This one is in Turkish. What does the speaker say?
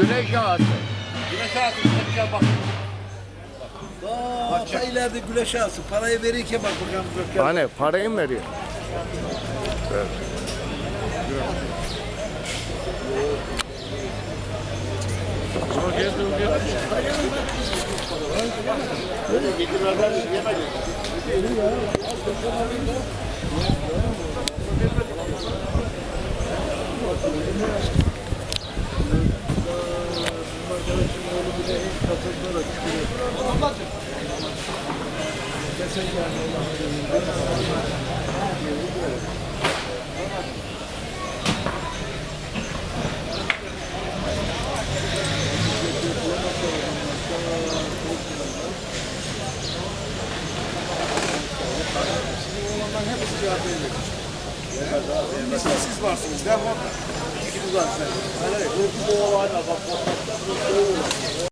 Güneş ağası. Güneş ağasın tekrar bak. Aa, ta ileride güneş ağası. Parayı verirken bak bakalım. Hani parayı mı veriyor? Siz varsınız. Ben var. İkiniz varsınız. Hayır, hayır. Bu olayla bak. bak, bak.